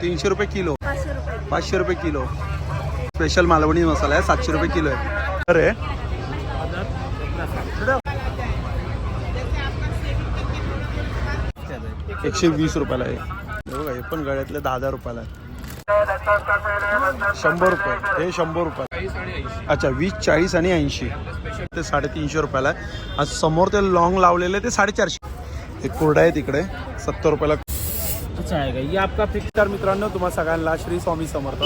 तीनशे रुपये किलो. पाचशे रुपये किलो. स्पेशल मालवणी मसाला आहे सातशे रुपये किलो आहे. अरे एकशे वीस रुपयाला आहे. बघा हे पण गळ्यातले दहा दहा रुपयाला आहे. शंभर रुपये. हे शंभर रुपये अच्छा वीस चाळीस आणि ऐंशी. ते साडेतीनशे रुपयाला आहे. आज समोर ते लॉंग लावलेले ते साडेचारशे. हे कोरडा आहे तिकडे सत्तर रुपयाला अच्छा आहे का ये आपका फिक्स मित्रांनो तुम्हा सगळ्यांना श्री स्वामी समर्थ.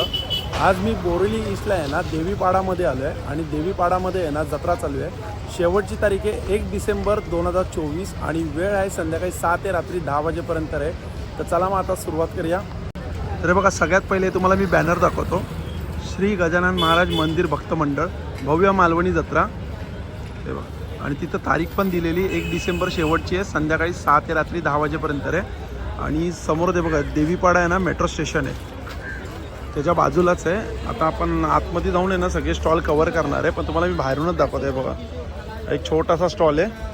आज मी बोरिली ईस्टला आहे ना देवीपाडामध्ये आलो आहे आणि देवीपाडामध्ये आहे ना जत्रा चालू आहे. शेवटची तारीख आहे एक डिसेंबर दोन हजार चोवीस आणि वेळ आहे संध्याकाळी सहा ते रात्री दहा वाजेपर्यंत आहे. तर चला मग आता सुरुवात करूया. तर बघा सगळ्यात पहिले तुम्हाला मी बॅनर दाखवतो. श्री गजानन महाराज मंदिर भक्त मंडळ भव्य मालवणी जत्रा. हे बघा. आणि तिथं तारीख पण दिलेली एक डिसेंबर शेवटची आहे संध्याकाळी सहा ते रात्री दहा वाजेपर्यंत आहे. आणि समोर ते बघा देवीपाडा आहे ना मेट्रो स्टेशन आहे. त्याच्या बाजूलाच आहे. आता आपण आतमध्ये जाऊन आहे ना सगळे स्टॉल कवर करणार आहे. पण तुम्हाला मी बाहेरूनच दाखवतो आहे बघा. एक छोटासा स्टॉल आहे.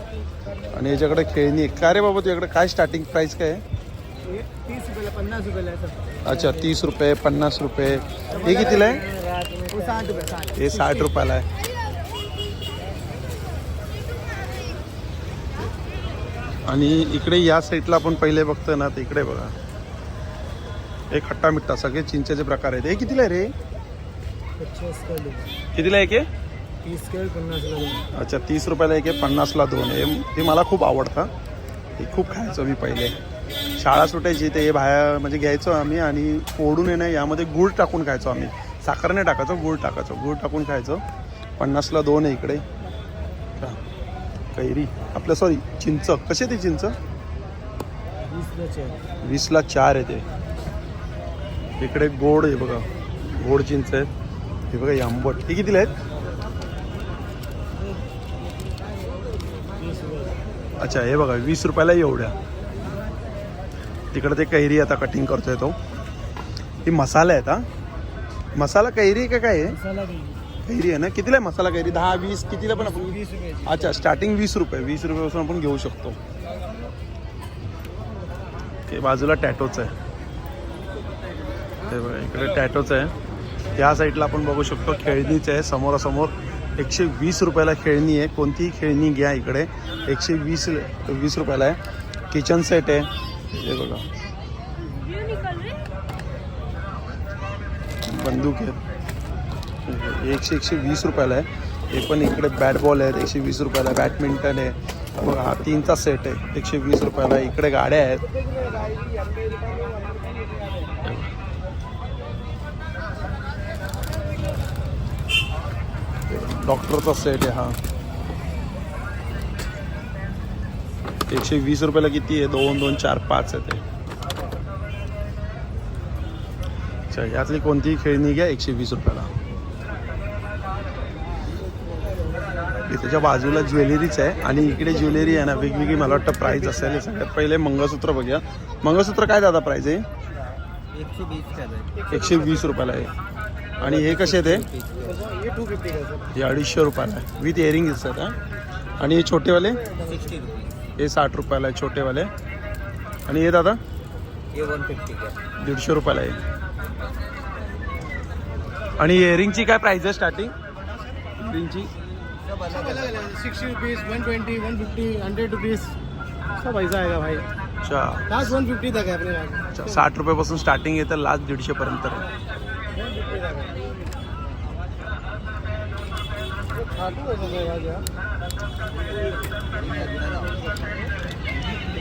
आणि याच्याकडे खेळणी आहे काय रे बाबा तुझ्याकडे काय स्टार्टिंग प्राईस काय आहे? तीस रुपयाला पन्नास रुपयाला सर. अच्छा तीस रुपये पन्नास रुपये. हे कितीला आहे? रुपये हे साठ रुपयाला आहे. आणि इकडे या साईडला आपण पहिले बघतोय ना तर इकडे बघा. एक खट्टा मिठ्ठा सगळे चिंचेचे प्रकार आहेत. हे कितीला आहे रे? कितीला आहे? के तीस का पन्नासला दोन. अच्छा तीस रुपयाला एक आहे पन्नासला दोन आहे. हे मला खूप आवडतं. हे खूप खायचो मी पहिले. शाळा सुटायची ते हे बाहेर म्हणजे घ्यायचो आम्ही आणि फोडून येणं यामध्ये गूळ टाकून खायचो आम्ही. साखर नाही टाकायचो गूळ टाकायचो. गूळ टाकून खायचो. पन्नासला दोन आहे इकडे. का? कैरी. आपलं सॉरी चिंच. कसे ते चिंच? वीसला चार आहे ते. इकडे गोड आहे बघा. गोड चिंच आहेत हे बघा हे आंबट. हे कितीला आहेत? अच्छा हे बघा वीस रुपयाला एवढ्या. तिकडे ते कैरी आता कटिंग करतोय तो. ही मसाला आहेत हा? मसाला कैरी आहे का काय आहे? कैरी आहे ना? कितीला आहे मसाला कैरी? दहा वीस कितीला पण आपण वीस अच्छा स्टार्टिंग वीस रुपये. वीस रुपयापासून आपण घेऊ शकतो. ते बाजूला टॅटोच आहे. ते बघा इकडे टॅटोच आहे. या साईडला आपण बघू शकतो खेळणीच आहे. समोरासमोर एकशे वीस रुपयाला खेळणी आहे. कोणतीही खेळणी घ्या इकडे. एकशे वीस वीस रुपयाला आहे. किचन सेट आहे. हे बघा. बंदूक एकशे एकशे वीस रुपयाला आहे. हे पण इकडे बॅट बॉल आहेत एकशे वीस रुपयाला बॅडमिंटन आहे. बघा हा तीनचा सेट आहे. एकशे वीस रुपयाला इकडे गाड्या आहेत. डॉक्टरचा सेट आहे हा. एकशे वीस रुपयाला किती आहे? दोन दोन चार पाच आहे ते. अच्छा यातली कोणतीही खेळणी घ्या एकशे वीस रुपयाला. त्याच्या बाजूला ज्वेलरीच आहे आणि इकडे ज्वेलरी आहे ना वेगवेगळी मला वाटतं प्राईज असेल. सगळ्यात पहिले मंगळसूत्र बघूया. मंगळसूत्र काय दादा प्राईज आहे? एकशे वीस रुपयाला आहे. आणि हे कसे ते हे? अडीचशे रुपयाला आहे. विथ इयरिंग दिसतात हा? आणि हे छोटेवाले? हे साठ रुपयाला आहे छोटेवाले. आणि हे दादा? दीडशे रुपयाला आहे. आणि इयरिंगची काय प्राईज आहे starting इयरिंगची sixty rupees one twenty one fifty hundred rupees सब ऐसा आएगा भाई अच्छा लास्ट वन फिफ्टी तक है अपने अच्छा साठ रुपयापासून स्टार्टिंग येतं लास्ट दीडशेपर्यंत आहे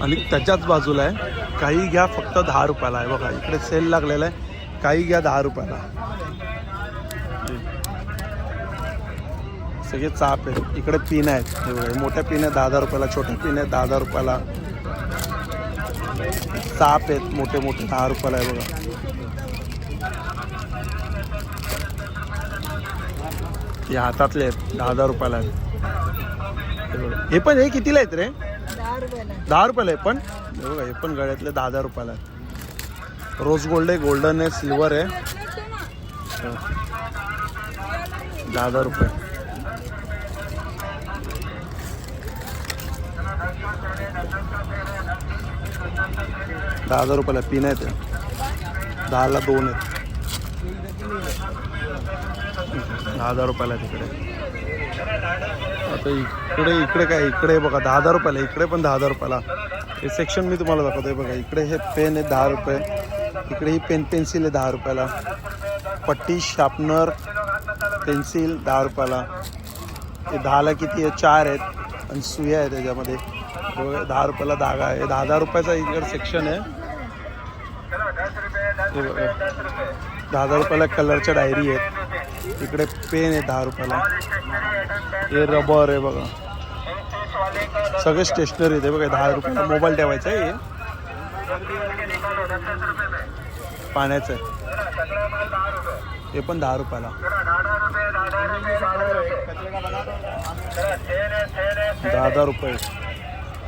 आणि त्याच्याच बाजूला आहे काही घ्या फक्त दहा रुपयाला. आहे बघा इकडे सेल लागलेला आहे काही घ्या दहा रुपयाला. सगळे चाप आहेत. इकडे पिन आहेत. मोठ्या पिन आहेत दहा दहा रुपयाला छोट्या पिन आहेत दहा दहा रुपयाला. चाप आहेत मोठे मोठे दहा रुपयाला आहे बघा. हे हातातले आहेत दहा हजार रुपयाला आहेत. हे पण हे कितीला आहेत रे? दहा रुपयाला आहे पण. हे बघा हे पण गळ्यातले दहा हजार रुपयाला आहे रोज गोल्ड आहे गोल्डन आहे सिल्वर आहे. दहा हजार रुपये. दहा हजार रुपयाला पिन आहे ते दहाला दोन आहेत. दहा हजार रुपयाला आहे तिकडे. आता इकडे इकडे काय इकडे बघा दहा हजार रुपयाला इकडे पण दहा हजार रुपयाला. हे सेक्शन मी तुम्हाला दाखवतोय बघा. इकडे हे पेन आहे दहा रुपये. इकडे ही पेन पेन्सिल आहे दहा रुपयाला. पट्टी शार्पनर पेन्सिल दहा रुपयाला. हे दहाला किती आहे? चार आहेत. आणि सुया आहे त्याच्यामध्ये. बघा दहा रुपयाला धागा आहे. दहा दहा रुपयाचा इकडे सेक्शन आहे. हे बघा. दहा हजार रुपयाला कलरच्या डायरी आहेत. इकडे पेन आहे दहा रुपयाला. हे रबर आहे बघा. सगळे स्टेशनरी आहे बघा दहा रुपयाला मोबाईल ठेवायचा आहे. हे पाण्याचं आहे. हे पण दहा रुपयाला. दहा हजार रुपये.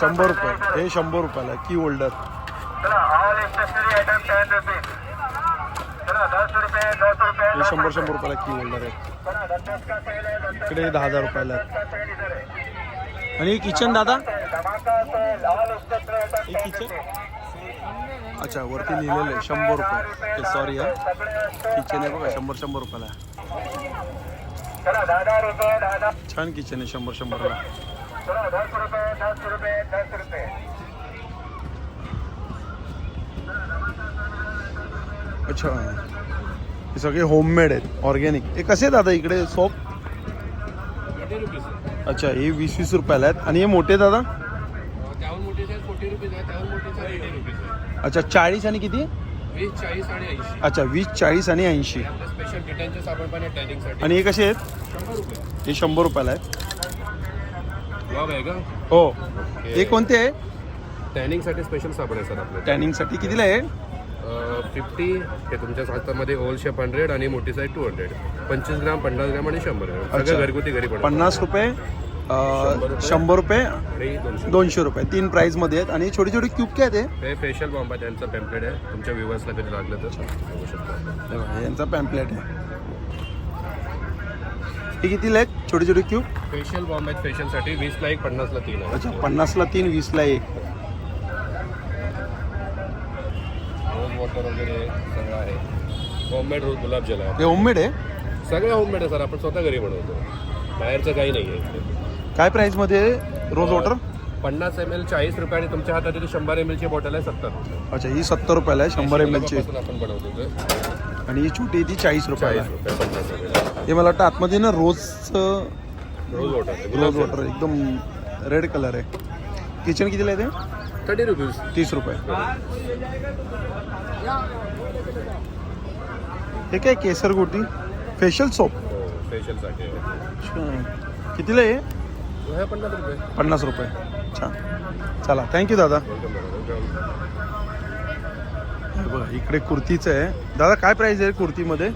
शंभर रुपये. हे शंभर रुपयाला की होल्डर हे शंभर शंभर रुपयाला की होल्डर आहे. इकडे हे दहा हज़ार रुपयाला आणि किचन दादा? हे किचन अच्छा वरती लिहिलेलं आहे, शंभर रुपये. सॉरी हा. किचन शंभर शंभर रुपयाला आहे. छान किचन आहे शंभर शंभरला अच्छा. हे सगळे होममेड आहेत ऑर्गॅनिक हे कसे आहेत दादा इकडे सोप अच्छा हे वीस वीस रुपयाला आहेत. आणि हे मोठे दादा? अच्छा चाळीस आणि किती? वीस चाळीस आणि ऐंशी. अच्छा वीस चाळीस आणि ऐंशी. आपलं स्पेशल डिटेनचे साबण पण आहे टॅनिंगसाठी आणि हे कसे आहेत? शंभर रुपये हे शंभर रुपयाला आहेत. आहे का? हो. हे कोणते आहे? टॅनिंगसाठी स्पेशल साबण आहे सर आपलं टॅनिंगसाठी कितीला आहे? फिफ्टी हे तुमच्या हातामध्ये ओल शेप हंड्रेड आणि मोठी साईज टू हंड्रेड पंचवीस ग्राम पन्नास ग्राम आणि शंभर ग्राम. अच्छा. सगळं घरगुती घरी पण पन्नास रुपये शंभर रुपये दोनशे रुपये. तीन प्राईजमध्ये आहेत. आणि छोटी छोटी क्यूब काय आहे हे? फेशियल बॉम्ब आहे. त्यांचं पॅम्पलेट आहे. तुमच्या व्ह्युअर्सला कधी लागलं तर? बघू शकता ते यांचा पॅम्पलेट आहे. हे कितीला आहेत? छोटी छोटी क्यूब फेशियल बॉम्ब आहेत फेशियलसाठी वीसला एक पन्नासला तीन आहे अच्छा पन्नासला तीन वीसला एक. रोज वॉटर वगैरे सगळं आहे. होममेड रोज गुलाबजल आहे. हे होममेड आहे? सगळं होममेड आहे सर. आपण स्वतः घरी बनवतो. बाहेरचं काही नाही आहे काय प्राईजमध्ये आहे रोज वॉटर पन्नास एम एल चाळीस रुपये आणि तुमच्या हातात शंभर एम एलची बॉटल आहे सत्तर. अच्छा ही सत्तर रुपयाला आहे शंभर एम एलची आपण बनवतो ते. आणि ही छोटी ती चाळीस रुपयाला आहे. रुपये पन्नास एम एल हे मला वाटतं आतमध्ये ना रोजचं रोज वॉटर रोज वॉटर एकदम रेड कलर आहे. किचन कितीला आहे ते? Thirty rupees. तीस रुपये. हे काय केसर गोटी फेशियल सोप फेशियलसाठी आहे कितीला आहे पन्नास रुपये. पन्नास रुपये. छान चला थँक्यू दादा. बघा इकडे कुर्तीचं आहे. दादा काय प्राइस आहे कुर्तीमध्ये?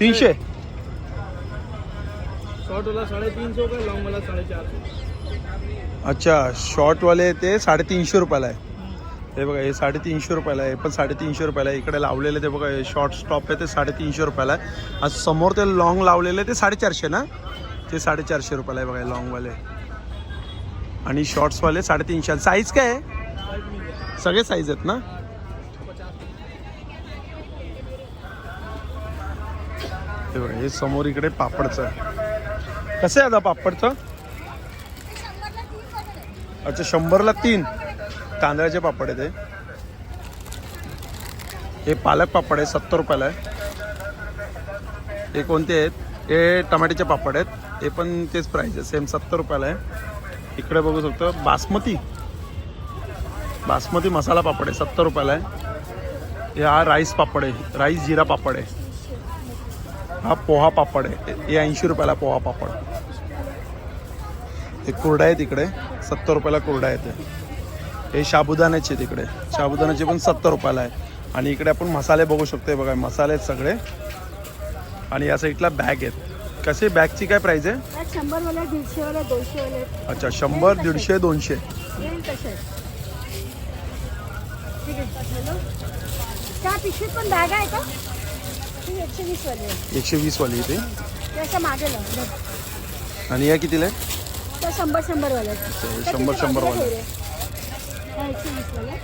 तीनशे. शॉर्ट वाला का अच्छा शॉर्टवाले ते साडेतीनशे रुपयाला आहे. हे बघा हे साडेतीनशे रुपयाला आहे पण साडेतीनशे रुपयाला आहे. इकडे लावलेले ते बघा शॉर्ट स्टॉप आहे ते साडेतीनशे रुपयाला आहे. आज समोर ते लॉंग लावलेले ते साडेचारशे ना? ते साडेचारशे रुपयाला आहे बघा लॉंगवाले आणि शॉर्ट्सवाले साडेतीनशे. साईज काय आहे? सगळे साईज आहेत ना? हे बघा हे समोर इकडे पापडचं आहे. कसं आहे आता पापडचं? अच्छा शंभरला तीन. तांदळाचे पापड आहे ते हे पालक पापड आहे सत्तर रुपयाला आहे. हे कोणते आहेत? हे टमाट्याचे पापड आहेत. ते पण तेच प्राईस आहे. सेम सत्तर रुपयाला आहे. इकडे बघू शकतो. बासमती. बासमती मसाला पापड आहे. सत्तर रुपयाला आहे. हे हा राईस पापड आहे. राईस जिरा पापड आहे. हा पोहा पापड आहे. हे ऐंशी रुपयाला पोहा पापड. हे कुरडा आहे तिकडे सत्तर रुपयाला कुरडा आहे ते हे साबुदाण्याचे तिकडे शाबुदाण्याचे पण सत्तर रुपयाला आहे. आणि इकडे आपण मसाले बघू शकतो बघा. मसाले आहेत सगळे. आणि या साईडला बॅग आहेत. कसे? बॅगची काय प्राईस आहे? शंभर वाले दीडशे वाले दोनशे वाले अच्छा शंभर दीडशे दोनशे. येईल तसे ठीक आहे हॅलो त्या पिशवीत पण बॅग आहे का? ती एकशे वीस वाली आहे एकशे वीस वाली इथे ते मागे लाव. आणि या कितीला आहे? त्या शंभर शंभर वाले आहेत. त्या शंभर- तिथे शंभर बाजूला वाले. ठेवले. एकशे वीस वाले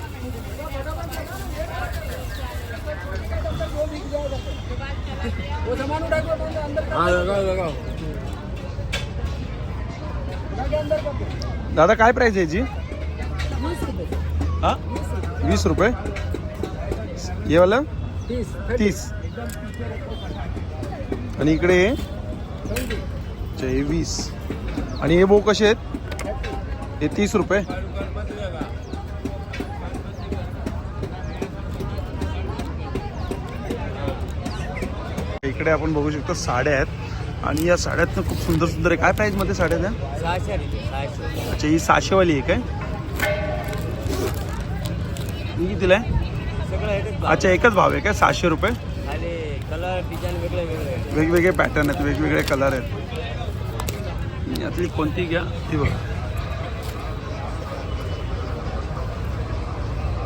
दादा काय प्राईस आहे याची? वीस रुपये हा? वीस रुपये? हे वाला? तीस. आणि इकडे हे? वीस आणि हे भाऊ कसे आहेत? हे तीस रुपये. इकडे आपण बघू शकतो साड्या आहेत. आणि या साड्यात ना खूप सुंदर सुंदर आहे. काय प्राईसमध्ये साड्या त्या अच्छा ही सहाशेवाली आहे काय? ही कितीला आहे? अच्छा एकच भाव आहे काय? सहाशे रुपये? आणि कलर डिझाईन वेगळे वेगळे वेगवेगळे पॅटर्न आहेत वेगवेगळे कलर आहेत. यातली कोणती घ्या? ती बघा.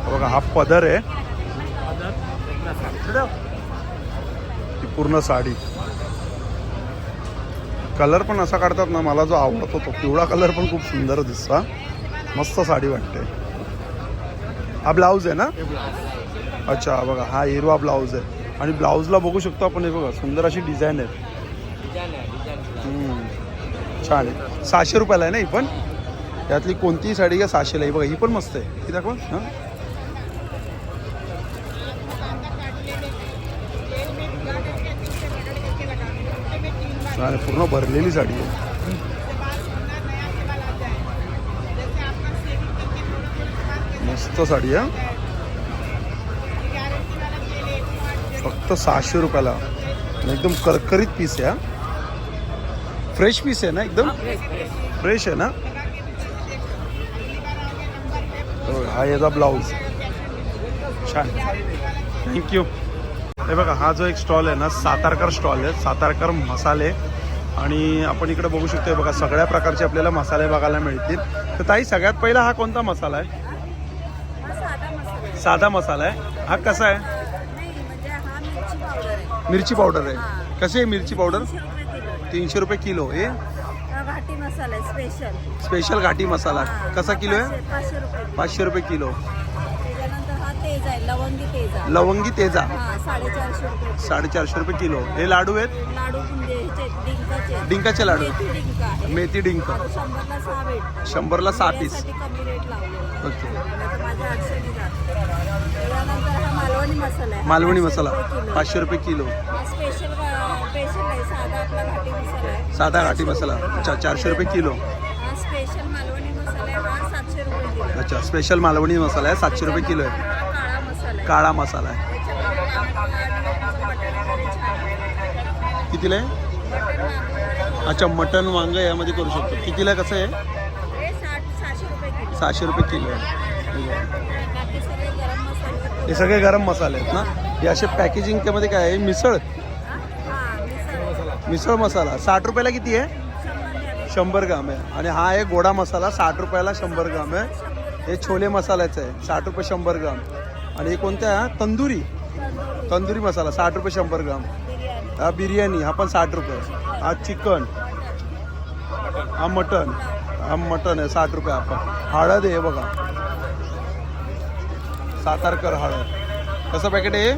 हा बघा हा पदर आहे. पूर्ण साडी. कलर पण असा काढतात ना मला जो आवडतो तो पिवळा कलर पण खूप सुंदर दिसता मस्त साडी वाटते. हा ब्लाऊज आहे ना? अच्छा बघा हा हिरवा ब्लाऊज आहे. आणि ब्लाऊजला बघू शकतो आपण हे बघा सुंदर अशी डिझाईन आहे छान आहे. सहाशे रुपयाला आहे ना ही पण? यातली कोणतीही साडी का सहाशेला. ही बघा ही पण मस्त आहे. ही दाखवा हां. आणि पूर्ण भरलेली साडी आहे. मस्त साडी आहे. फक्त सहाशे रुपयाला. एकदम करकरीत पीस आहे. फ्रेश पीस आहे ना एकदम? फ्रेश आहे ना? हो, हा याचा ब्लाऊज छान. थँक्यू हे बघा हा जो एक स्टॉल आहे ना सातारकर स्टॉल आहे. सातारकर मसाले. आणि आपण इकडे बघू शकतो बघा सगळ्या प्रकारचे आपल्याला मसाले बघायला मिळतील. तर ताई सगळ्यात पहिला हा कोणता मसाला आहे? हा साधा मसाला आहे. हा कसा आहे? म्हणजे हा मिरची पावडर आहे. कशी आहे मिरची पावडर? तीनशे रुपये किलो. हे घाटी मसाला आहे स्पेशल स्पेशल घाटी मसाला. कसा किलो आहे? पाचशे रुपये किलो. पाचशे रुपये किलो त्याच्यानंतर हा तेज आहे लवंगी तेज आहे. लवंगी तेजा हा साडेचारशे रुपये किलो. साडेचारशे रुपये किलो. हे लाडू आहेत? लाडू बुंदी ह्याचे डिंकाचे लाडू. मेथी डिंक आहे. मेथी डिंक. आता शंभरला सहा भेटतात. शंभरला सहा पीस. कमी रेट ओके. माझ्या जात हा मालवणी मसाला आहे. मालवणी पाचशे मसाला. रुपये किलो. पाचशे रुपये किलो. स्पेशल स्पेशल आहे. साधा आपला घाटी मसाला आहे. साधा घाटी मसाला. अच्छा चारशे रुपये किलो. हा स्पेशल मालवणी मसाला आहे. हा सातशे रुपये किलो अच्छा स्पेशल मालवणी मसाला आहे. सातशे रुपये किलो आहे. काळा मसाला आहे. कितीला आहे? अच्छा मटन वांग यामध्ये करू शकतो. कितीला कसं आहे? सहाशे रुपये किलो. आहे. हे सगळे गरम मसाले आहेत ना? हे असे पॅकेजिंग त्यामध्ये काय आहे? मिसळ? मिसळ. मसाला. साठ रुपयाला किती आहे. शंभर ग्राम आहे. आणि हा आहे गोडा मसाला. साठ रुपयाला शंभर ग्राम आहे. हे छोले मसाल्याचं आहे. साठ रुपये शंभर ग्राम. आणि हे कोणत्या? आहे? तंदुरी. तंदुरी मसाला साठ रुपये शंभर ग्राम. हा बिर्याणी हा पण साठ रुपये. हा चिकन. हा मटन. हा मटन आहे साठ रुपये आपण हळद आहे बघा. सातारकर हळद. कसं पॅकेट आहे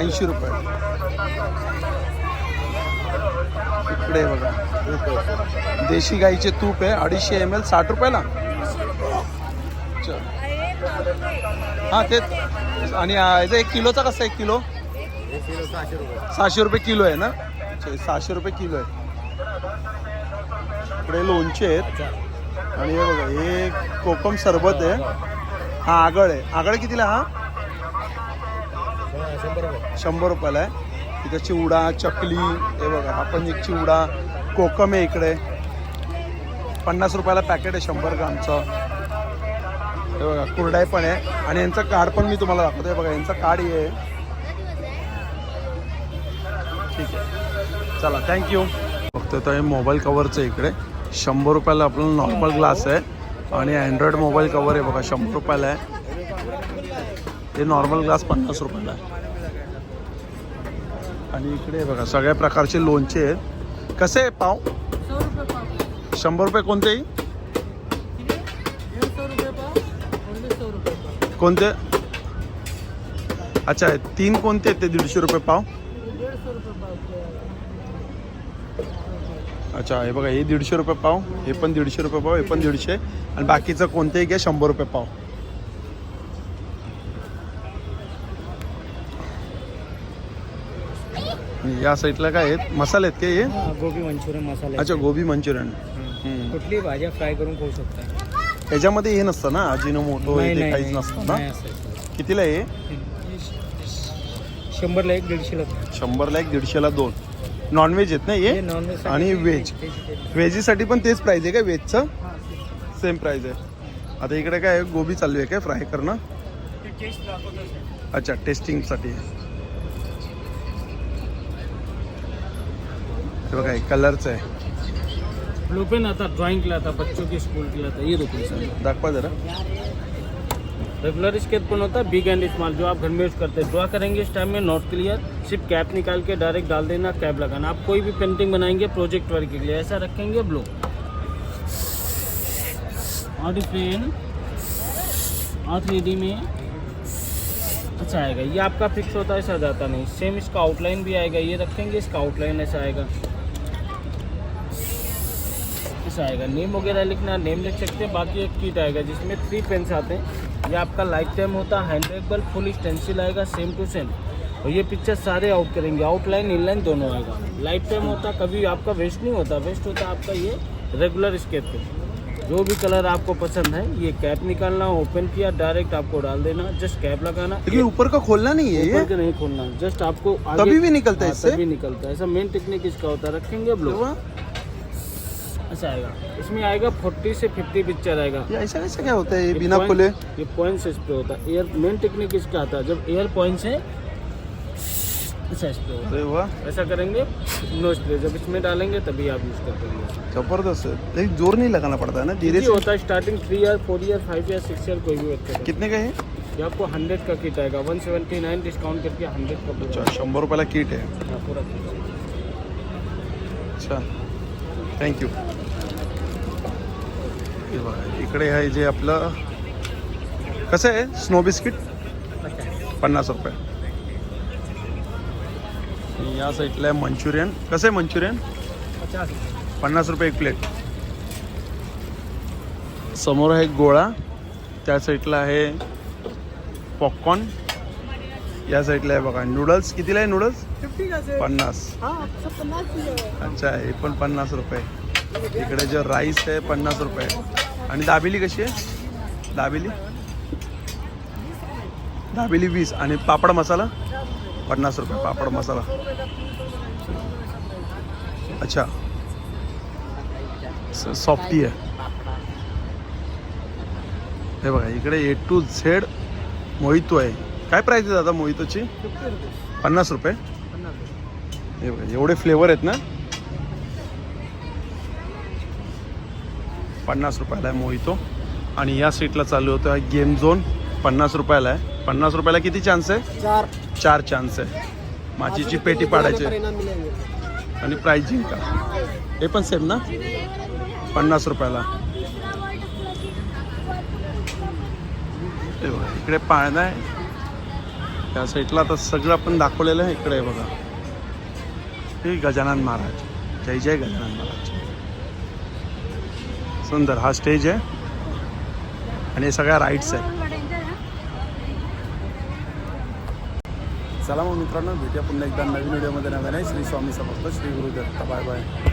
ऐंशी रुपये. इकडे बघा. देशी गाईचे तूप आहे अडीचशे एम एल साठ रुपयाला. चल. हां हा तेच. आणि याचा एक किलोचा कसा एक किलो? सहाशे रुपये किलो आहे ना? अच्छा, सहाशे रुपये किलो आहे. इकडे लोणचे आहेत. आणि हे बघा हे कोकम सरबत आहे. हा आगळ आहे. आगळ कितीला हा? शंभर रुपयाला आहे. इथं चिवडा चकली हे बघा हा पण एक चिवडा. कोकम आहे इकडे. पन्नास रुपयाला पॅकेट आहे शंभर ग्रामचं. हे बघा कुरडाई पण आहे. आणि यांचं कार्ड पण मी तुम्हाला दाखवतो बघा यांचं कार्ड हे. आहे ठीक आहे. चला थँक्यू बघतो तर हे मोबाईल कवरचं इकडे. शंभर रुपयाला आपल्याला नॉर्मल ग्लास आहे. आणि अँड्रॉइड मोबाईल कवर आहे बघा शंभर रुपयाला आहे. हे नॉर्मल ग्लास पन्नास रुपयाला आहे. आणि इकडे बघा सगळ्या प्रकारचे लोणचे आहेत. कसे आहे पाव. शंभर रुपये कोणतेही? कोणते? अच्छा तीन कोणते आहेत ते दीडशे रुपये पाव? अच्छा हे बघा हे दीडशे रुपये पाव हे पण दीडशे रुपये पाव हे पण दीडशे. आणि बाकीचं कोणतेही घ्या शंभर रुपये पाव. या साईडला काय आहेत? मसाले आहेत का हे? गोबी मंचुरियन मसाला अच्छा गोबी मंचुरियन. कुठली भाज्या फ्राय करून खाऊ शकता? त्याच्यामध्ये हे नसतं ना अजिनो मोठो नाही, ते नाही, काहीच नाही. नसतं ना? नाही. कितीला आहे हे? शंभरला एक दीडशेला शंभरला एक दीडशेला दोन. नॉनव्हेज आहेत ना हे? हे नॉनव्हेज आणि व्हेज व्हेजीसाठी पण तेच प्राईज आहे का व्हेजचं सेम प्राईज आहे. आता इकडे काय आहे? गोबी चालू आहे काय? फ्राय करणं? अच्छा टेस्टिंगसाठी हे बघा हे कलरचं आहे. ब्लू पेन आता ड्राइंग के लिए आता बच्चों के स्कूल के लिए आता ये देखो सर दाखवा जरा। रेगुलर स्केच पेन होता है बिग एंड स्मॉल जो आप घर में यूज़ करते हैं ड्रा करेंगे इस टाइम में नॉट क्लियर सिर्फ़ कैप निकाल के डायरेक्ट डाल देना कैप लगाना। आप कोई भी पेंटिंग बनाएँगे प्रोजेक्ट वर्क के लिए ऐसा रखेंगे ब्लू और पेन और थ्री में अच्छा आएगा। ये आपका फिक्स होता है ऐसा जाता नहीं। सेम इसका आउटलाइन भी आएगा ये रखेंगे इसका आउटलाइन ऐसा आएगा। ऐसा आएगा। नेम वगैरह लिखना नेम लिख सकते हैं बाकी एक किट आएगा जिसमें थ्री पेन्स आते हैं। ये आपका लाइफ टाइम होता है हैंडबैग फुल स्टेंसिल आएगा सेम टू सेम और ये पिक्चर सारे आउट करेंगे। आउटलाइन इनलाइन दोनों आएगा। लाइफ टाइम होता कभी आपका वेस्ट नहीं होता। वेस्ट होता आपका ये रेगुलर स्केच पेन जो भी कलर आपको पसंद है ये कैप निकालना ओपन किया डायरेक्ट आपको डाल देना जस्ट कैप लगाना। लेकिन ऊपर का खोलना नहीं है ऊपर ये नहीं खोलना जस्ट आपको आगे तभी भी निकलता है हाँ, इससे? तभी निकलता है। ऐसा मेन टेक्निक इसका होता है। रखेंगे ब्लू ऐसा आएगा। इसमें आएगा 40 से 50 पिक्चर आएगा। ये ऐसा कैसे क्या होता है? ये ये बिना खोले? ये पॉइंट्स इस पे होता है। एयर मेन टेक्निक इसका आता है। जब एयर पॉइंट्स है ऐसा होता है। ऐसा करेंगे नो स्प्रे जब इसमें डालेंगे तभी आप यूज़ कर पाएँगे। ज़बरदस्त। है लेकिन ज़ोर नहीं लगाना पड़ता है ना? धीरे से। होता है। Starting three year four year five year six year कोई भी बच्चे का कितने का है? ये आपको हंड्रेड का किट आएगा। वन सेवेंटी नाइन डिस्काउंट करके हंड्रेड का अच्छा शंभर रुपयाला किट आहे हाँ, पूरा kit। अच्छा। थँक्यू हे बघा इकडे आहे जे आपलं कसं आहे? स्नो बिस्किट पन्नास रुपये. या साईडला आहे मंचुरियन. कसं आहे मंचुरियन? पन्नास रुपये एक प्लेट. समोर आहे गोळा. त्या साईडला आहे पॉपकॉर्न या साईडला आहे बघा नूडल्स कितीला आहे नूडल्स पन्नास. अच्छा हे पण पन्नास रुपये. इकडे जो राईस आहे पन्नास रुपये. आणि दाबेली कशी आहे? दाबेली? दाबेली वीस. आणि पापड मसाला? पन्नास रुपये पापड मसाला. अच्छा. स- सॉफ्टी आहे. हे बघा इकडे ए टू झेड मोहितो आहे. काय प्राईस आहे दादा मोहितोची? पन्नास रुपये. हे बघा एवढे फ्लेवर आहेत ना? पन्नास रुपयाला आहे मोहितो. आणि या सीटला चालू होतं आहे गेम झोन पन्नास रुपयाला आहे. पन्नास रुपयाला किती चान्स आहे? चार. चार चान्स आहे. माचीची पेटी पाडायची. आणि प्राईज जिंका. हे पण सेम ना? पन्नास रुपयाला. बघा इकडे पाळणा आहे. त्या साईडला आता सगळं आपण दाखवलेलं आहे. इकडे बघा. हे गजानन महाराज. जय जय गजानन महाराज. सुंदर. हा स्टेज आहे. आणि हे सगळ्या राईड्स आहेत. चला मग मित्रांनो भेटूया पुन्हा एकदा नवीन व्हिडिओमध्ये नव्याने श्री स्वामी समर्थ श्री गुरुदत्त. Bye bye.